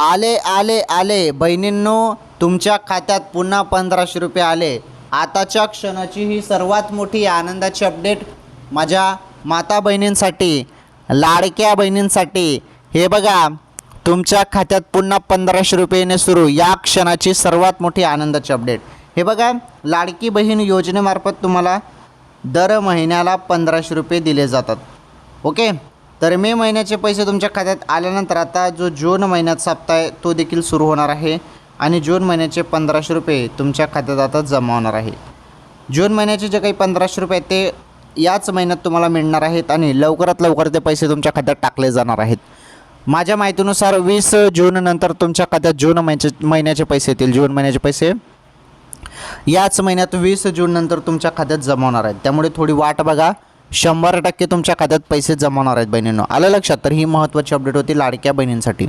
आले आले आले. बहिणींनो तुमच्या खात्यात पुन्हा पंधराशे रुपये आले. आताच्या क्षणाची ही सर्वात मोठी आनंदाची अपडेट माझ्या माता बहिणींसाठी लाडक्या बहिणींसाठी. हे बघा तुमच्या खात्यात पुन्हा पंधराशे रुपये येणे सुरू या क्षणाची सर्वात मोठी आनंदाची अपडेट. हे बघा लाडकी बहीण योजनेमार्फत तुम्हाला दर महिन्याला पंधराशे रुपये दिले जातात. ओके? तर मे महिन्याचे पैसे तुमच्या खात्यात आल्यानंतर आता जो जून महिन्यात सप्ताह आहे तो देखील सुरू होणार आहे. आणि जून महिन्याचे पंधराशे रुपये तुमच्या खात्यात आता जमा होणार आहे. जून महिन्याचे जे काही पंधराशे रुपये आहेत ते याच महिन्यात तुम्हाला मिळणार आहेत आणि लवकरात लवकर ते पैसे तुमच्या खात्यात टाकले जाणार आहेत. माझ्या माहितीनुसार वीस जूननंतर तुमच्या खात्यात जून महिन्याचे महिन्याचे पैसे येतील. जून महिन्याचे पैसे. याच महिन्यात वीस जूननंतर तुमच्या खात्यात जमा होणार आहेत. त्यामुळे थोडी वाट बघा. शंभर टक्के तुमच्या खात्यात पैसे जमा होणार आहेत बहिणींनो. आलं लक्षात? तर ही महत्त्वाची अपडेट होती लाडक्या बहिणींसाठी.